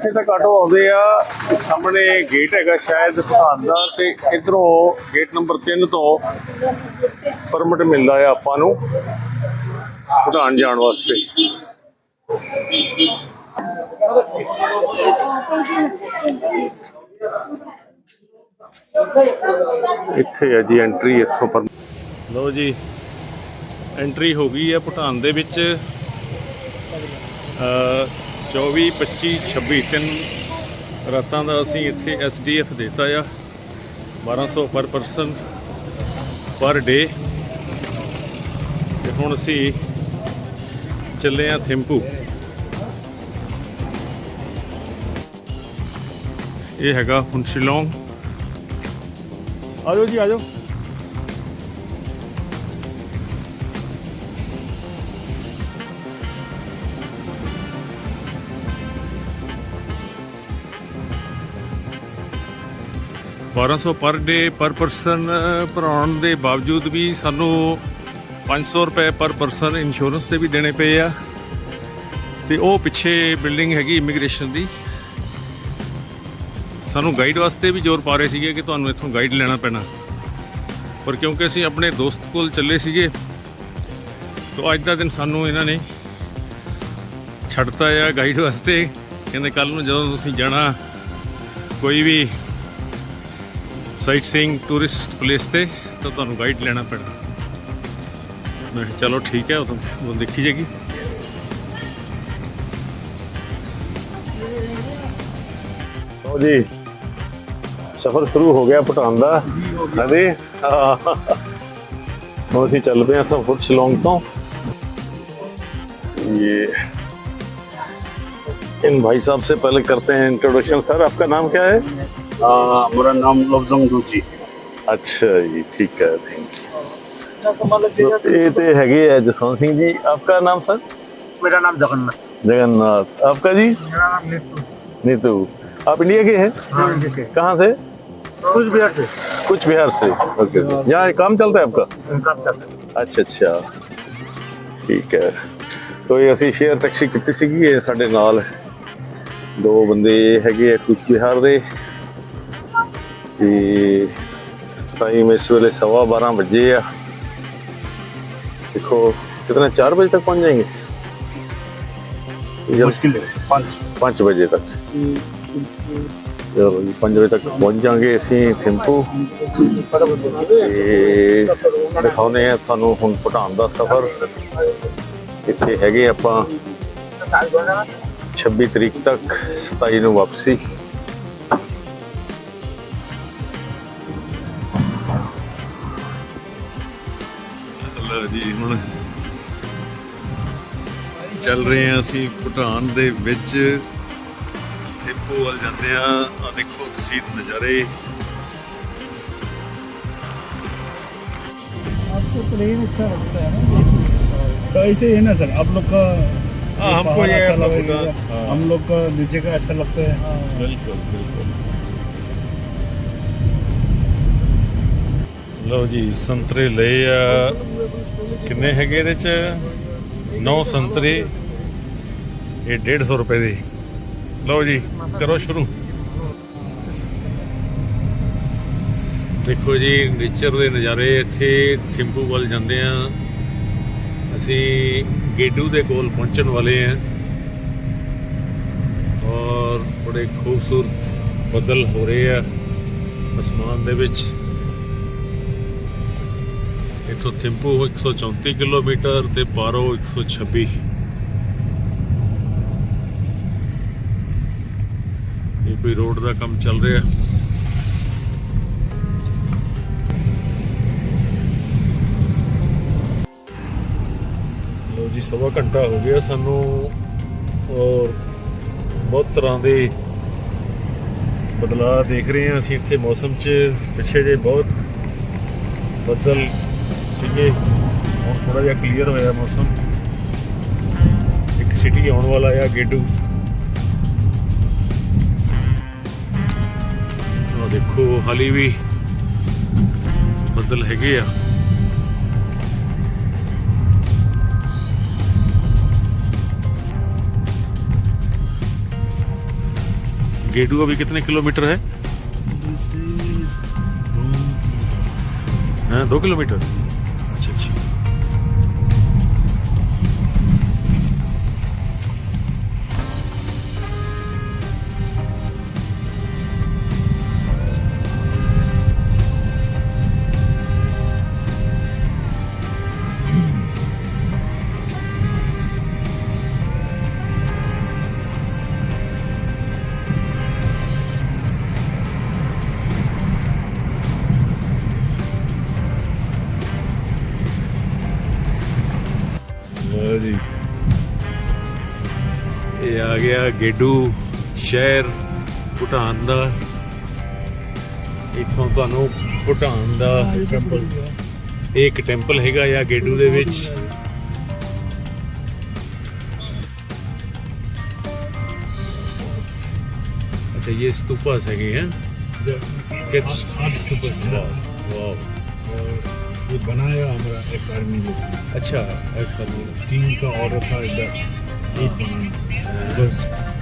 ਇੱਥੇ ਤੱਕ ਆਟੋ ਆਉਂਦੇ ਆ। ਸਾਹਮਣੇ ਗੇਟ ਹੈਗਾ ਸ਼ਾਇਦ ਪ੍ਰਧਾਨ ਦਾ ਤੇ ਇਧਰੋਂ ਗੇਟ ਨੰਬਰ 3 ਤੋਂ ਪਰਮਿਟ ਮਿਲਦਾ ਆ ਆਪਾਂ ਨੂੰ ਭੂਟਾਨ ਜਾਣ ਵਾਸਤੇ। ਇੱਥੇ ਹੈ ਜੀ ਐਂਟਰੀ ਇੱਥੋਂ ਪਰ ਲਓ ਜੀ ਐਂਟਰੀ ਹੋ ਗਈ ਹੈ ਭੂਟਾਨ ਦੇ ਵਿੱਚ। ਅ 24 25 26 ਤਿੰਨ ਰਾਤਾਂ ਦਾ ਅਸੀਂ ਇੱਥੇ ਐਸਡੀਐਫ ਦਿੱਤਾ ਆ। 1200 ਪਰ ਪਰਸਨ ਪਰ ਡੇ। ਤੇ ਹੁਣ ਅਸੀਂ ਚੱਲੇ ਆ ਥਿੰਪੂ। ਇਹ ਹੈਗਾ ਹੁਣ ਸ਼ਿਲੋਂਗ। ਆਜੋ ਜੀ ਆਜੋ ਬਾਰਾਂ ਸੌ ਪਰ ਡੇ ਪਰ ਪਰਸਨ ਭਰਾਉਣ ਦੇ ਬਾਵਜੂਦ ਵੀ ਸਾਨੂੰ 500 ਰੁਪਏ ਪਰ ਪਰਸਨ ਇੰਸ਼ੋਰੈਂਸ 'ਤੇ ਵੀ ਦੇਣੇ ਪਏ ਆ। ਤੇ ਉਹ ਪਿੱਛੇ ਬਿਲਡਿੰਗ ਹੈਗੀ ਇਮੀਗ੍ਰੇਸ਼ਨ ਦੀ। ਸਾਨੂੰ ਗਾਈਡ ਵਾਸਤੇ ਵੀ ਜ਼ੋਰ ਪਾ ਰਹੇ ਸੀਗੇ ਕਿ ਤੁਹਾਨੂੰ ਇੱਥੋਂ ਗਾਈਡ ਲੈਣਾ ਪੈਣਾ। ਪਰ ਕਿਉਂਕਿ ਅਸੀਂ ਆਪਣੇ ਦੋਸਤ ਕੋਲ ਚੱਲੇ ਸੀਗੇ, ਤਾਂ ਅੱਜ ਦਾ ਦਿਨ ਸਾਨੂੰ ਇਹਨਾਂ ਨੇ ਛੱਡਤਾ ਆ ਗਾਈਡ ਵਾਸਤੇ। ਕਹਿੰਦੇ ਕੱਲ ਨੂੰ ਜਦੋਂ ਤੁਸੀਂ ਜਾਣਾ, ਕੋਈ ਵੀ ਸਾਈਟ ਸੀਇੰਗ ਟੂਰਿਸਟ ਪਲੇਸ ਤੇ ਤਾਂ ਤੁਹਾਨੂੰ ਗਾਈਡ ਲੈਣਾ ਪੈਣਾ ਮੈਂ ਕਿਹਾ ਚਲੋ ਠੀਕ ਹੈ ਉਹ ਤਾਂ ਉਹ ਦੇਖੀ ਜਾਏਗੀ ਲਓ ਜੀ ਸਫ਼ਰ ਸ਼ੁਰੂ ਹੋ ਗਿਆ ਭੂਟਾਨ ਦਾ ਹਾਂਜੀ ਹਾਂ। ਹੁਣ ਅਸੀਂ ਚੱਲ ਪਏ ਹਾਂ ਇੱਥੋਂ ਫੁੱਟ ਸ਼ਿਲੋਂਗ ਤੋਂ ये इन भाई साहब से पहले करते हैं इंट्रोडक्शन सर आपका नाम क्या है आ, मेरा नाम लफजंग दूची अच्छा जी ठीक है थैंक यू ये तो हैगे है जसवंत सिंह जी आपका नाम सर मेरा नाम जगन्नाथ जगन्नाथ आपका जी मेरा नाम नीतू नीतू आप इंडिया के हैं कहाँ से कुछ बिहार से कुछ बिहार से ओके यहाँ काम चलता है आपका काम करते हैं। ਅੱਛਾ ਅੱਛਾ ਠੀਕ ਹੈ ਤੋ ਇਹ ਅਸੀਂ ਸ਼ੇਅਰ ਟੈਕਸੀ ਕੀਤੀ ਸੀਗੀ ਇਹ ਸਾਡੇ ਨਾਲ ਦੋ ਬੰਦੇ ਹੈਗੇ ਆ ਕੁਚ ਬਿਹਾਰ ਦੇ ਤੇ ਟਾਈਮ ਇਸ ਵੇਲੇ ਸਵਾ 12:30 ਵਜੇ ਆ। ਦੇਖੋ कितना चार बजे तक पहुंच जाएंगे मुश्किल है पाँच पाँच बजे तक चलो पाँच बजे तक पहुंच जाएंगे ਅਸੀਂ ਥਿੰਪੂ। ਤੇ ਦਿਖਾਉਨੇ ਆ ਤੁਹਾਨੂੰ ਹੁਣ ਭਟਾਨ ਦਾ ਸਫ਼ਰ। ਇੱਥੇ ਹੈਗੇ ਆਪਾਂ 26 ਤਰੀਕ ਤੱਕ 27 ਨੂੰ ਵਾਪਸੀ। ਜੀ ਹੁਣ ਚੱਲ ਰਹੇ ਹਾਂ ਅਸੀਂ ਭੂਟਾਨ ਦੇ ਵਿੱਚ ਥਿੰਪੂ ਵੱਲ ਜਾਂਦੇ ਆ ਆ ਦੇਖੋ ਤੁਸੀਂ ਨਜ਼ਾਰੇ आपको प्लेन अच्छा लगता है ना तो ऐसे ही है ना सर आप लोग का हाँ, हमको पहाड़ ये अच्छा अपना लगेगा पूरा- हाँ। हम लोग का नीचे का अच्छा लगता है ਬਿਲਕੁਲ ਬਿਲਕੁਲ ਲਓ ਜੀ ਸੰਤਰੇ ਲਏ ਆ ਕਿੰਨੇ ਹੈਗੇ ਇਹਦੇ ਚ? 9 ਸੰਤਰੀ, ਇਹ 150 ਰੁਪਏ ਦੀ। ਲਓ ਜੀ, ਕਰੋ ਸ਼ੁਰੂ। ਦੇਖੋ ਜੀ ਨੇਚਰ ਦੇ ਨਜ਼ਾਰੇ ਇੱਥੇ ਥਿੰਪੂ ਵੱਲ ਜਾਂਦੇ ਆ ਅਸੀਂ ਗੇਡੂ ਦੇ ਕੋਲ ਪਹੁੰਚਣ ਵਾਲੇ ਆ ਔਰ ਬੜੇ ਖੂਬਸੂਰਤ ਬੱਦਲ ਹੋ ਰਹੇ ਆ ਅਸਮਾਨ ਦੇ ਵਿੱਚ। ਇੱਥੋਂ ਥਿੰਪੂ 134 ਕਿਲੋਮੀਟਰ ਤੇ ਪਾਰੋ 126 ਇਹ ਕੋਈ ਰੋਡ ਦਾ ਕੰਮ ਚੱਲ ਰਿਹਾ। ਲੋ ਜੀ, ਸਵਾ ਘੰਟਾ ਹੋ ਗਿਆ ਸਾਨੂੰ ਔਰ ਬਹੁਤ ਤਰ੍ਹਾਂ ਦੇ ਬਦਲਾਅ ਦੇਖ ਰਹੇ ਹਾਂ ਅਸੀਂ ਇੱਥੇ ਮੌਸਮ 'ਚ। ਪਿੱਛੇ ਜੇ ਬਹੁਤ ਬੱਦਲ ਸੀਗੇ ਹੁਣ ਥੋੜਾ ਜਿਹਾ ਕਲੀਅਰ ਹੋਇਆ ਮੌਸਮ ਇੱਕ ਸਿਟੀ ਆਉਣ ਵਾਲਾ ਆ ਗੇਡੂ ਉਹ ਦੇਖੋ ਹਾਲੀ ਵੀ ਬੱਦਲ ਹੈਗੇ ਆ गेडू अभी कितने किलोमीटर है से दो हाँ दो किलोमीटर ਗੇਡੂ ਸ਼ਹਿਰ ਭੂਟਾਨ ਦਾ ਇੱਥੋਂ ਤੁਹਾਨੂੰ ਭੂਟਾਨ ਦਾ टेम्पल ਇਹ ਇੱਕ ਟੈਂਪਲ ਹੈਗਾ ਆ ਗੇਡੂ ਦੇ ਵਿੱਚ ਅੱਛਾ ਇਹ ਸਤੂਪਾਸ ਹੈਗੇ ਹੈ ਕਿ आठ स्तूप है ਵਾਓ और ये बनाया हमारा एक्स आर्मी ने ਅੱਛਾ ਐਕਸਲੈਂਟ टीम का ऑर्डर था इधर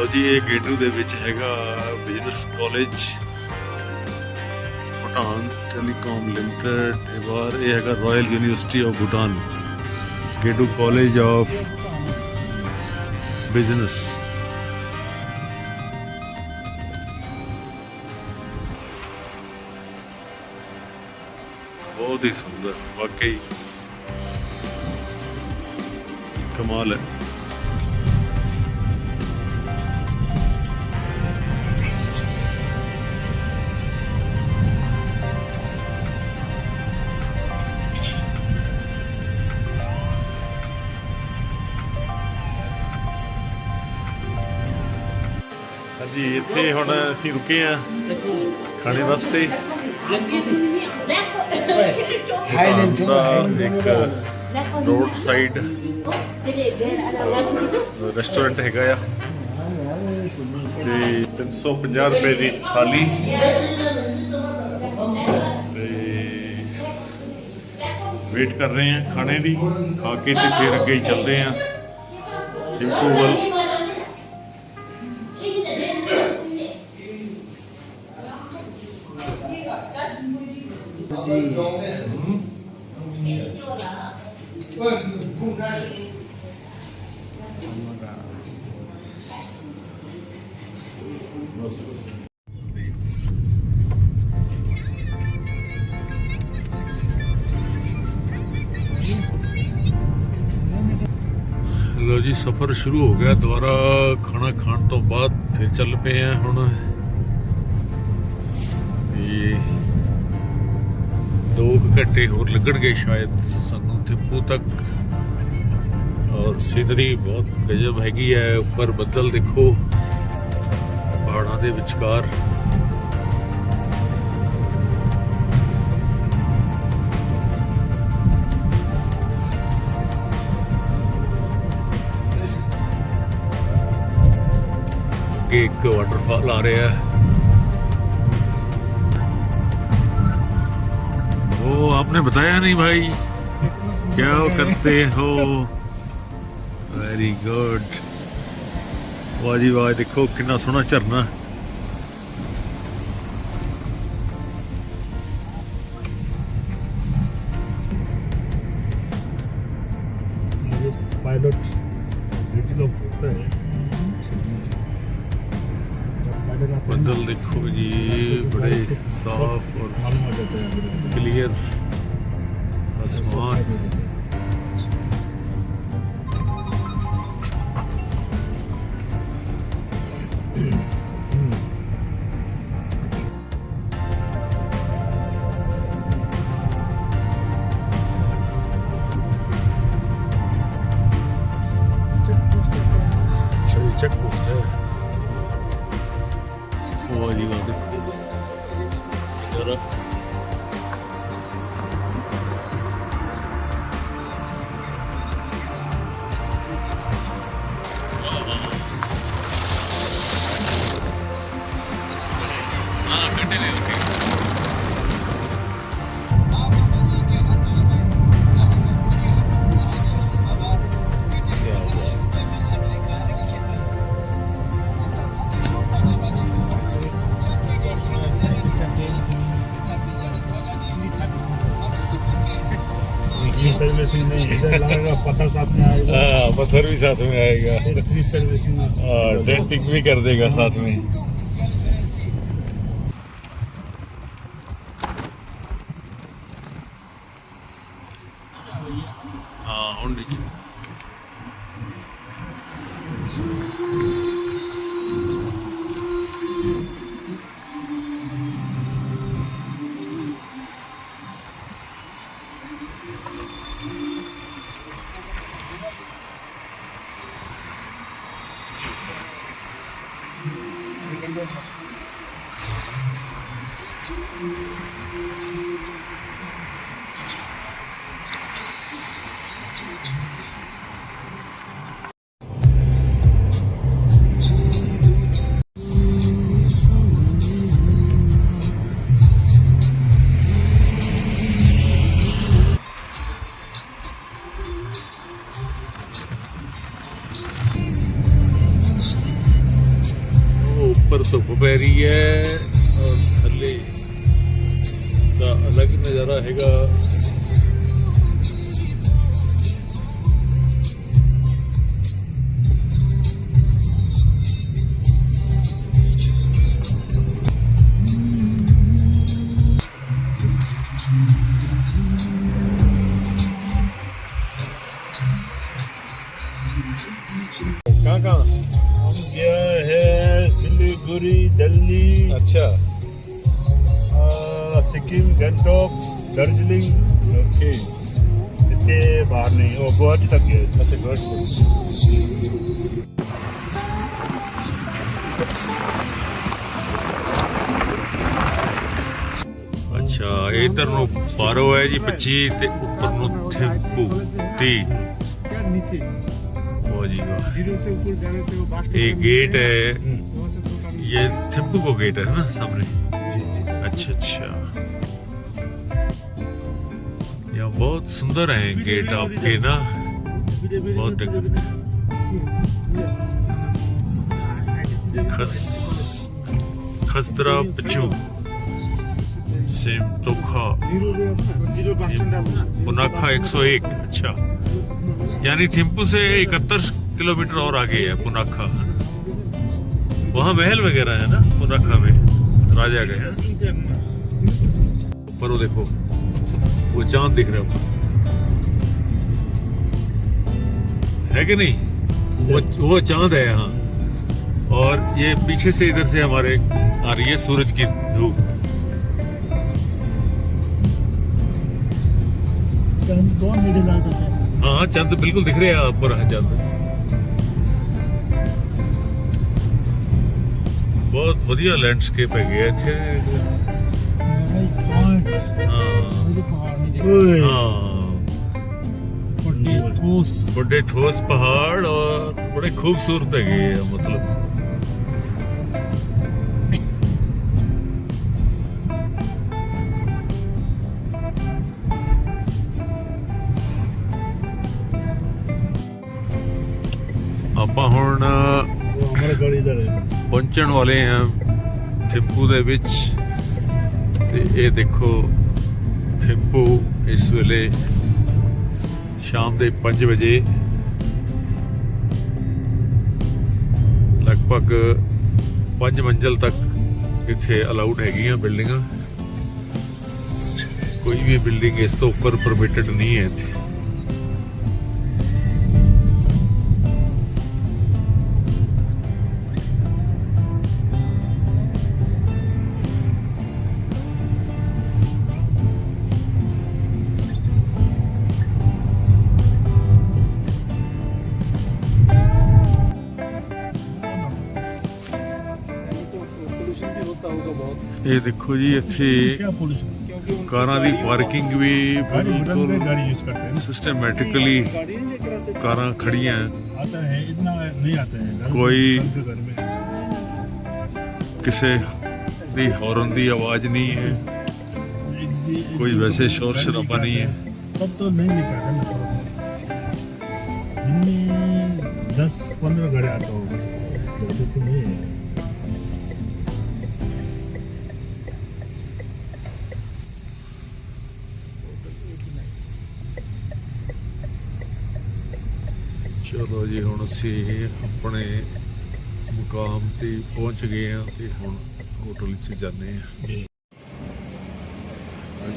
ਲੋ ਜੀ ਇਹ ਗੇਟੂ ਦੇ ਵਿੱਚ ਹੈਗਾ business college, Bhutan telecom limited, ਇਹ ਬਾਹਰ ਇਹ ਹੈਗਾ royal university of Bhutan, Gedu college of business. ਬਹੁਤ ਹੀ ਸੁੰਦਰ, ਵਾਕਈ ਕਮਾਲ ਹੈ। ਹਾਂਜੀ ਇੱਥੇ ਹੁਣ ਅਸੀਂ ਰੁਕੇ ਆ ਖਾਣੇ ਵਾਸਤੇ। ਇੱਕ ਰੋਡ ਸਾਈਡ ਰੈਸਟੋਰੈਂਟ ਹੈਗਾ ਆ। ਤੇ 350 ਰੁਪਏ ਦੀ ਥਾਲੀ। ਵੇਟ ਕਰ ਰਹੇ ਆ ਖਾਣੇ ਦੀ। ਖਾ ਕੇ ਤੇ ਫਿਰ ਅੱਗੇ ਹੀ ਚੱਲਦੇ ਆ ਟਿੰਪੂ ਵੱਲ ਲੋ ਜੀ, ਸਫ਼ਰ ਸ਼ੁਰੂ ਹੋ ਗਿਆ। ਦੁਬਾਰਾ ਖਾਣਾ ਖਾਣ ਤੋਂ ਬਾਅਦ ਫਿਰ ਚੱਲ ਪਏ ਆ ਹੁਣ। ਇਹ ਦੋ ਕੁ ਘੰਟੇ ਹੋਰ ਲੱਗਣਗੇ ਸ਼ਾਇਦ ਸਾਨੂੰ ਥਿੰਪੂ ਤੱਕ। ਔਰ ਸੀਨਰੀ ਬਹੁਤ ਗਜਬ ਹੈਗੀ ਹੈ ਉੱਪਰ ਬੱਦਲ ਦੇਖੋ ਪਹਾੜਾਂ ਦੇ ਵਿਚਕਾਰ ਅੱਗੇ ਇੱਕ ਵਾਟਰਫਾਲ ਆ ਰਿਹਾ ਹੈ वो आपने बताया नहीं भाई क्या करते हो वेरी गुड वाजी वाज पायलट ब्रिज लोग बदल देखो जी बड़े साफ़ और क्लियर आसमान। पत्थर भी साथ में आएगा डेंटिंग भी कर देगा साथ में हाँ सिलीगुड़ी दिल्ली अच्छा आ, सिक्किम गंगटोक दार्जिलिंग ओके इसके बाहर नहीं वो गुवाहाटी तक गया है। अच्छा गुड ਅੱਛਾ ਇਧਰ ਨੂੰ ਪਾਰੋ ਹੈ ਜੀ 25 ਤੇ ਉੱਪਰ ਨੂੰ ਥਿੰਪੂ 30 क्या नीचे ਉਹ ਜੀ ਵਾਹ जीरो से ऊपर जाने से वो बास्ट ये गेट है वहाँ से तो काफी- ये थिम्पू को गेट है ना सामने जी जी अच्छा अच्छा यहाँ बहुत सुंदर है गेट आपके ना बहुत खस खसदरा पचू सेम तोखा मुनाखा 101 अच्छा यानी थिम्पू से 71 किलोमीटर और आगे है पुनाखा वहाँ महल वगैरह है ना रखा में राजा गए हैं। ऊपर वो देखो वो चाँद दिख रहा है है कि नहीं? वो वो चाँद है यहाँ। और ये पीछे से इधर से हमारे आ रही है सूरज की धूप। नीचे जाता है? हाँ चंद बिल्कुल दिख रहे हैं ऊपर है चंद। ਬਹੁਤ ਵਧੀਆ ਲੈਂਡਸਕੇਪ ਹੈਗੇ ਆ ਇੱਥੇ। ਵੱਡੇ ਠੋਸ। ਪਹਾੜ ਔਰ ਬੜੇ ਖੂਬਸੂਰਤ ਹੈਗੇ ਆ ਮਤਲਬ। ਆਪਾਂ ਹੁਣ ਪਹੁੰਚਣ ਵਾਲੇ ਆ ਥਿੱਪੂ ਦੇ ਵਿੱਚ। ਤੇ ਇਹ ਦੇਖੋ ਥਿੱਪੂ ਇਸ ਵੇਲੇ ਸ਼ਾਮ ਦੇ 5 ਵਜੇ। ਲਗਭਗ 5 ਮੰਜ਼ਲ ਤੱਕ ਇੱਥੇ ਅਲਾਉਡ ਹੈਗੀਆਂ ਬਿਲਡਿੰਗਾਂ। ਕੋਈ ਵੀ ਬਿਲਡਿੰਗ ਇਸ ਤੋਂ ਉੱਪਰ ਪਰਮਿਟਡ ਨਹੀਂ ਹੈ ਇੱਥੇ। ਇਹ ਦੇਖੋ ਜੀ ਇੱਥੇ क्या पुलिस ਕਾਰਾਂ ਦੀ ਪਾਰਕਿੰਗ ਵੀ गाड़ी बदल ਬਿਲਕੁਲ के गाड़ी यूज करते हैं ना ਸਿਸਟਮੈਟਿਕਲੀ गाड़ी नहीं कराते ਕਾਰਾਂ ਖੜੀਆਂ आता है इतना नहीं आता है घर से कोई- निकल के घर में ਕਿਸੇ ਦੀ ਹੌਰਨ ਦੀ ਆਵਾਜ਼ ਨਹੀਂ ਹੈ HD कोई वैसे शोर शराबा नहीं है। सब तो नहीं निकालता ना थोड़ा दिन में दस पंद्रह गाड़ी आता होगा ज़्यादा तो नहीं है ਚਲੋ ਜੀ, ਹੁਣ ਅਸੀਂ ਆਪਣੇ ਮੁਕਾਮ ਤੇ ਪਹੁੰਚ ਗਏ ਆ ਤੇ ਹੁਣ ਹੋਟਲ 'ਚ ਜਾਂਦੇ ਆ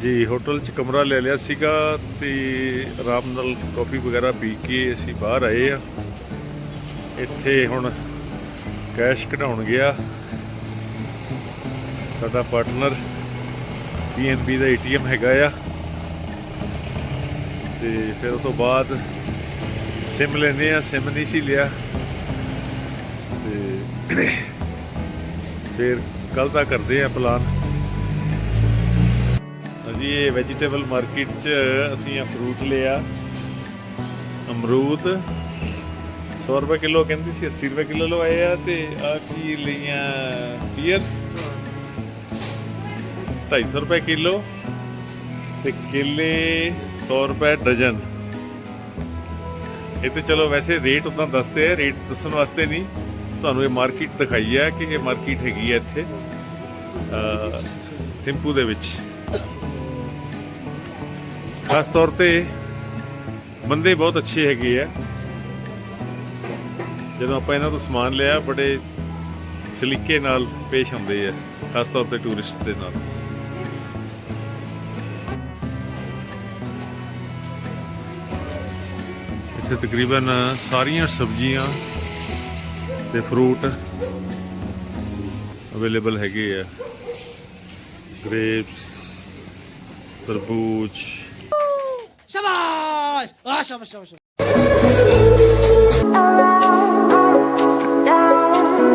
ਜੀ ਹੋਟਲ 'ਚ ਕਮਰਾ ਲੈ ਲਿਆ ਸੀਗਾ ਤੇ ਆਰਾਮ ਨਾਲ ਕਾਫੀ ਵਗੈਰਾ ਪੀ ਕੇ ਅਸੀਂ ਬਾਹਰ ਆਏ ਆ ਇੱਥੇ ਹੁਣ ਕੈਸ਼ ਕਢਾਉਣ ਗਿਆ। ਸਾਡਾ ਪਾਰਟਨਰ ਪੀਐਨਬੀ ਦਾ ਏਟੀਐਮ ਹੈਗਾ ਆ। ਤੇ ਫਿਰ ਉਸ ਤੋਂ ਬਾਅਦ ਸਿਮ ਲੈਨੇ ਆ, ਸਿਮ ਨਹੀਂ ਸੀ ਲਿਆ। ਤੇ ਫਿਰ ਕੱਲ ਦਾ ਕਰਦੇ ਆ ਪਲਾਨ ਹਾਂਜੀ, ਇਹ ਵੈਜੀਟੇਬਲ ਮਾਰਕੀਟ 'ਚ ਅਸੀਂ ਆ ਫਰੂਟ ਲਿਆ। ਅਮਰੂਦ। 100 ਰੁਪਏ ਕਿਲੋ ਕਹਿੰਦੀ ਸੀ 80 ਰੁਪਏ ਕਿਲੋ ਲਵਾਏ ਆ ਤੇ ਆ ਕੀ ਲਈਆਂ ਪੀਅਰਸ 250 ਰੁਪਏ ਕਿਲੋ ਤੇ ਕੇਲੇ 100 ਰੁਪਏ ਡਜ਼ਨ। ਇਹ ਤੇ ਚਲੋ ਵੈਸੇ ਰੇਟ ਉਦਾਂ ਦੱਸਦੇ ਆ, ਰੇਟ ਦੱਸਣ ਵਾਸਤੇ ਨਹੀਂ। ਤੁਹਾਨੂੰ ਇਹ ਮਾਰਕੀਟ ਦਿਖਾਈ ਹੈ ਕਿ ਇਹ ਮਾਰਕੀਟ ਹੈਗੀ ਹੈ ਇੱਥੇ ਥਿੰਪੂ ਦੇ ਵਿੱਚ। ਖਾਸ ਤੌਰ ਤੇ ਬੰਦੇ ਬਹੁਤ ਅੱਛੇ ਹੈਗੇ ਆ। ਜਦੋਂ ਆਪਾਂ ਇਹਨਾਂ ਤੋਂ ਸਮਾਨ ਲਿਆ, ਬੜੇ ਸਲੀਕੇ ਨਾਲ ਪੇਸ਼ ਹੁੰਦੇ ਆ, ਖਾਸ ਤੌਰ ਤੇ ਟੂਰਿਸਟ ਦੇ ਨਾਲ। ਇੱਥੇ ਤਕਰੀਬਨ ਸਾਰੀਆਂ ਸਬਜ਼ੀਆਂ ਤੇ ਫਰੂਟ ਅਵੇਲੇਬਲ ਹੈਗੇ ਆ। ਗ੍ਰੇਪਸ ਤਰਬੂਜ। ਸ਼ਾਬਾਸ਼! ਆ ਸ਼ਾਬਾਸ਼।